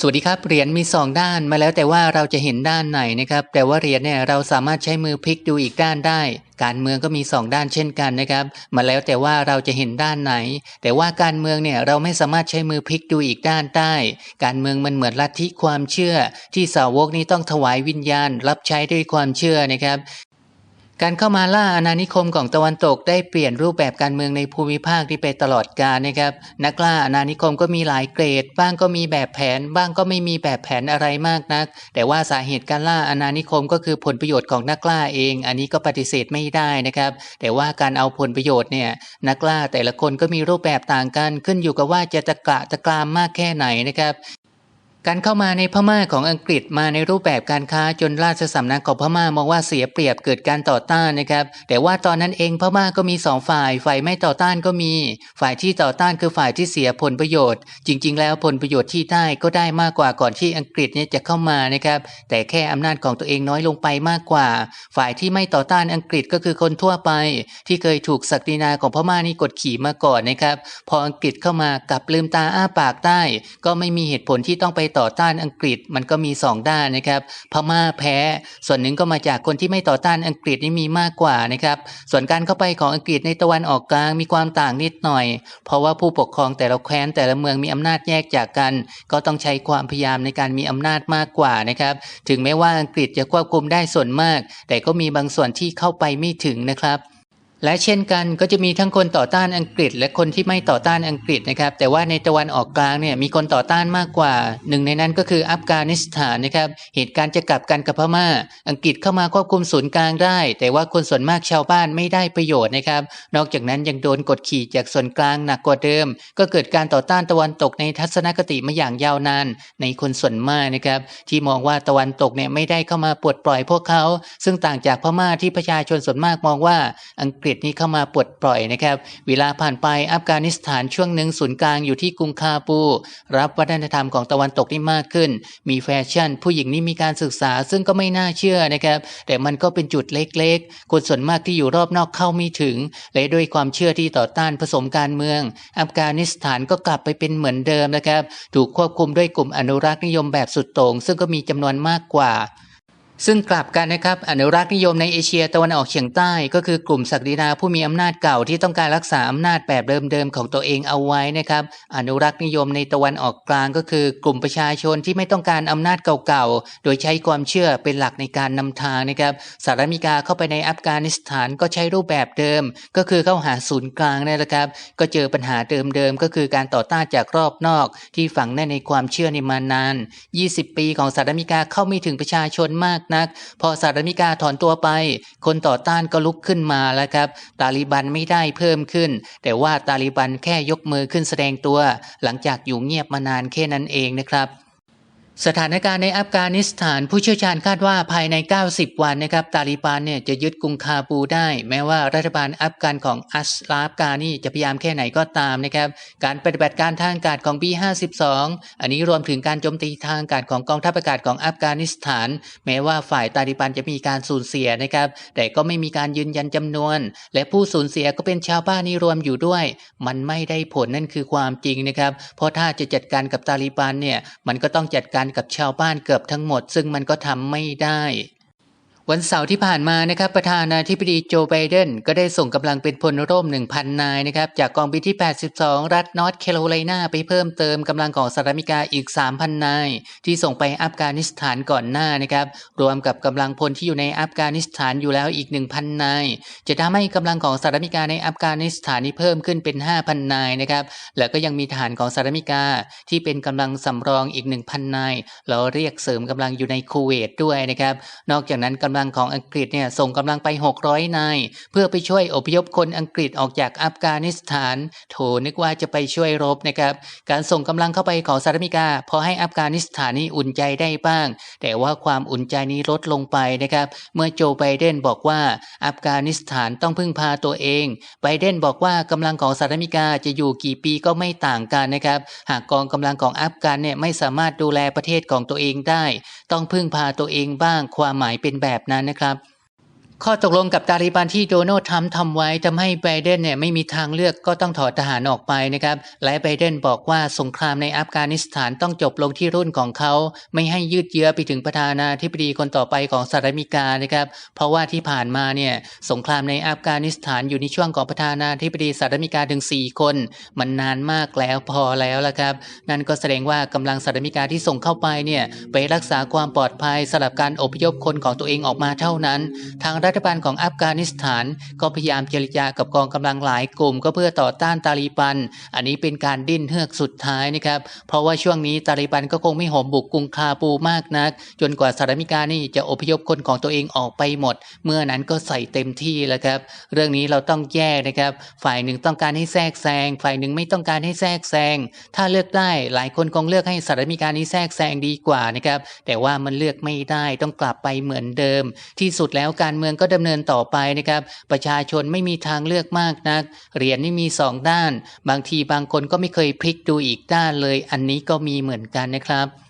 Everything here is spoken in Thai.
สวัสดีครับเหรียญมี 2 ด้านมาแล้วแต่ว่าเราจะเห็นด้านไหนนะครับ แต่ว่าเหรียญเนี่ยเราสามารถใช้มือพลิกดูอีกด้านได้ การเมืองก็มี 2 ด้านเช่นกันนะครับ มาแล้วแต่ว่าเราจะเห็นด้านไหน แต่ว่าการเมืองเนี่ยเราไม่สามารถใช้มือพลิกดูอีกด้านได้ การเมืองมันเหมือนลัทธิความเชื่อ ที่สาวกนี้ต้องถวายวิญญาณ รับใช้ด้วยความเชื่อนะครับ การเข้ามาล่าอาณานิคมของตะวันตกได้เปลี่ยนรูปแบบการเมืองในภูมิภาคที่ไปตลอดกาลนะครับ นักล่าอาณานิคมก็มีหลายเกรด บ้างก็มีแบบแผน บ้างก็ไม่มีแบบแผนอะไรมากนัก แต่ว่าสาเหตุการล่าอาณานิคมก็คือผลประโยชน์ของนักล่าเอง อันนี้ก็ปฏิเสธไม่ได้นะครับ แต่ว่าการเอาผลประโยชน์เนี่ยนักล่าแต่ละคนก็มีรูปแบบต่างกันขึ้นอยู่กับว่าจะตะกะตะกรามมากแค่ไหนนะครับ การเข้ามาในพม่าของอังกฤษมาในรูปแบบการค้าจนราชสำนักของพม่ามองว่าเสียเปรียบเกิดการต่อต้านนะครับ แต่ว่าตอนนั้นเองพม่าก็มีสองฝ่าย ฝ่ายไม่ต่อต้านก็มี ฝ่ายที่ต่อต้านคือฝ่ายที่เสียผลประโยชน์ จริง ๆ แล้วผลประโยชน์ที่ได้ก็ได้มากกว่าก่อนที่อังกฤษเนี่ยจะเข้ามานะครับ แต่แค่อำนาจของตัวเองน้อยลงไปมากกว่า ฝ่ายที่ไม่ต่อต้านอังกฤษก็คือคนทั่วไป ที่เคยถูกศักดินาของพม่านี่กดขี่มาก่อนนะครับ พออังกฤษเข้ามากลับลืมตาอ้าปากได้ ก็ไม่มีเหตุผลที่ต้องไปต่อต้านอังกฤษมันก็มี 2 ด้านนะครับ พม่าแพ้ ส่วนหนึ่งก็มาจากคนที่ไม่ต่อต้านอังกฤษนี่มีมากกว่านะครับ ส่วนการเข้าไปของอังกฤษในตะวันออกกลางมีความต่างนิดหน่อย เพราะว่าผู้ปกครองแต่ละแคว้นแต่ละเมืองมีอำนาจแยกจากกัน ก็ต้องใช้ความพยายามในการมีอำนาจมากกว่านะครับ ถึงแม้ว่าอังกฤษจะควบคุมได้ส่วนมาก แต่ก็มีบางส่วนที่เข้าไปไม่ถึงนะครับ และเช่นกันก็จะมีทั้งคนต่อต้านอังกฤษ และคนที่ไม่ต่อต้านอังกฤษนะครับ แต่ว่าในตะวันออกกลางเนี่ยมีคนต่อต้านมากกว่า หนึ่งในนั้นก็คืออัฟกานิสถานนะครับ เหตุการณ์จะกลับกันกับพม่า อังกฤษเข้ามาควบคุมศูนย์กลางได้ แต่ว่าคนส่วนมากชาวบ้านไม่ได้ประโยชน์นะครับ นอกจากนั้นยังโดนกดขี่จากส่วนกลางหนักกว่าเดิม ก็เกิดการต่อต้านตะวันตกในทัศนคติมาอย่างยาวนาน ในคนส่วนมากนะครับ ที่มองว่าตะวันตกเนี่ยไม่ได้เข้ามาปลดปล่อยพวกเขา ซึ่งต่างจากพม่าที่ประชาชนส่วนมากมองว่าอังกฤษนี่เข้ามาปลดปล่อยนะครับ เวลาผ่านไปอัฟกานิสถานช่วงหนึ่งศูนย์กลางอยู่ที่กรุงคาบู รับวัฒนธรรมของตะวันตกนี่มากขึ้น มีแฟชั่น ผู้หญิงนี่มีการศึกษาซึ่งก็ไม่น่าเชื่อนะครับ แต่มันก็เป็นจุดเล็กๆ คนส่วนมากที่อยู่รอบนอกเข้าไม่ถึง และด้วยความเชื่อที่ต่อต้านผสมการเมือง อัฟกานิสถานก็กลับไปเป็นเหมือนเดิมนะครับ ถูกควบคุมด้วยกลุ่มอนุรักษ์นิยมแบบสุดโต่งซึ่งก็มีจำนวนมากกว่า ซึ่งกลับกันนะครับอนุรักษ์นิยมในเอเชียตะวันออกเฉียงใต้ ก็คือกลุ่มศักดินาผู้มีอำนาจเก่าที่ต้องการรักษาอำนาจแบบเดิมๆของตัวเองเอาไว้นะครับ อนุรักษ์นิยมในตะวันออกกลางก็คือกลุ่มประชาชนที่ไม่ต้องการอำนาจเก่าๆ โดยใช้ความเชื่อเป็นหลักในการนำทางนะครับสหรัฐอเมริกาเข้าไปในอัฟกานิสถานก็ใช้รูปแบบเดิม ก็คือเข้าหาศูนย์กลางนี่แหละครับ ก็เจอปัญหาเดิมๆก็คือการต่อต้านจากรอบนอก ที่ฝังแน่นในความเชื่อในมานาน 20 ปีของสหรัฐอเมริกาเข้าไม่ถึงประชาชนมากนัก พอสหรัฐอเมริกาถอนตัวไป คนต่อต้านก็ลุกขึ้นมาแล้วครับ ตาลิบันไม่ได้เพิ่มขึ้น แต่ว่าตาลิบันแค่ยกมือขึ้นแสดงตัว หลังจากอยู่เงียบมานานแค่นั้นเองนะครับ สถานการณ์ในอัฟกานิสถานผู้เชี่ยวชาญคาดว่าภายใน 90 วันนะครับตาลิบันเนี่ยจะยึดกรุงคาบูได้ แม้ว่ารัฐบาลอัฟกันของอัสลาฟกานี่จะพยายามแค่ไหนก็ตามนะครับการปฏิบัติการทางอากาศของ B52 อันนี้รวมถึงการโจมตีทางอากาศของกองทัพอากาศของอัฟกานิสถาน แม้ว่าฝ่ายตาลิบันจะมีการสูญเสียนะครับแต่ก็ไม่มีการยืนยันจำนวน และผู้สูญเสียก็เป็นชาวบ้านนี่รวมอยู่ด้วย มันไม่ได้ผลนั่นคือความจริงนะครับเพราะถ้าจะจัดการกับตาลิบันเนี่ยมันก็ต้องจัดการกับชาวบ้านเกือบทั้งหมด ซึ่งมันก็ทำไม่ได้ วันเสาร์ที่ผ่านมานะครับประธานาธิบดีโจไบเดนก็ได้ส่งกำลังเป็นพลร่ม 1,000 นายนะครับจากกองบินที่ 82 รัฐนอร์ทแคโรไลนาไปเพิ่มเติมกำลังของสหรัฐอเมริกาอีก 3,000 นาย ที่ส่งไปอัฟกานิสถานก่อนหน้านะครับรวมกับกำลังพลที่อยู่ในอัฟกานิสถานอยู่แล้วอีก 1,000 นาย จะทำให้กำลังของสหรัฐอเมริกาในอัฟกานิสถานนี้เพิ่มขึ้นเป็น 5,000 นายนะครับแล้วก็ยังมีทหารของสหรัฐอเมริกาที่เป็นกำลังสำรองอีก 1,000 นายเราเรียกเสริมกำลังอยู่ในคูเวตด้วยนะครับนอกจากนั้นกำลังของอังกฤษเนี่ยส่งกำลังไป 600 นาย เพื่อไปช่วยอพยพคนอังกฤษออกจากอัฟกานิสถาน โถนึกว่าจะไปช่วยรบนะครับ การส่งกำลังเข้าไปของสหรัฐอเมริกาพอให้อัฟกานิสถานนี้อุ่นใจได้บ้าง แต่ว่าความอุ่นใจนี้ลดลงไปนะครับ เมื่อโจไบเดนบอกว่าอัฟกานิสถานต้องพึ่งพาตัวเอง ไบเดนบอกว่ากำลังของสหรัฐอเมริกาจะอยู่กี่ปีก็ไม่ต่างกันนะครับ หากกองกำลังของอัฟกานเนี่ยไม่สามารถดูแลประเทศของตัวเองได้ ต้องพึ่งพาตัวเองบ้าง ความหมายเป็นแบบนั้นนะครับ ข้อตกลงกับตาลิบันที่โดนัลด์ทรัมป์ทำไว้ทำให้ไบเดนเนี่ยไม่มีทางเลือกก็ต้องถอดทหารออกไปนะครับและไบเดนบอกว่าสงครามในอัฟกานิสถานต้องจบลงที่รุ่นของเขา ไม่ให้ยืดเยื้อไปถึงประธานาธิบดีคนต่อไปของสหรัฐอเมริกานะครับเพราะว่าที่ผ่านมาเนี่ยสงครามในอัฟกานิสถานอยู่ในช่วงของประธานาธิบดีสหรัฐอเมริกาถึง 4 คน มันนานมากแล้วพอแล้วละครับ นั่นก็แสดงว่ากำลังสหรัฐอเมริกาที่ส่งเข้าไปเนี่ยไปรักษาความปลอดภัยสำหรับการอพยพคนของตัวเองออกมาเท่านั้นทางรัฐบาลของอัฟกานิสถาน ก็พยายามเจรจากับกองกำลังหลายกลุ่ม ก็เพื่อต่อต้านตาลีบัน อันนี้เป็นการดิ้นเฮือกสุดท้ายนะครับ เพราะว่าช่วงนี้ตาลีบันก็คงไม่หอมบุกกรุงคาปูมากนัก จนกว่าสหรัฐอเมริกานี่จะอพยพคนของตัวเองออกไปหมด เมื่อนั้นก็ใส่เต็มที่แล้วครับ เรื่องนี้เราต้องแยกนะครับ ฝ่ายหนึ่งต้องการให้แทรกแซง ฝ่ายหนึ่งไม่ต้องการให้แทรกแซง ถ้าเลือกได้หลายคนคงเลือกให้สหรัฐอเมริกานี้แทรกแซงดีกว่านะครับ แต่ว่ามันเลือกไม่ได้ต้องกลับไปเหมือนเดิม ที่สุดแล้วการเมืองก็ดำเนินต่อไปนะครับ ประชาชนไม่มีทางเลือกมากนัก เหรียญนี่มีสองด้าน บางทีบางคนก็ไม่เคยพลิกดูอีกด้านเลย อันนี้ก็มีเหมือนกันนะครับ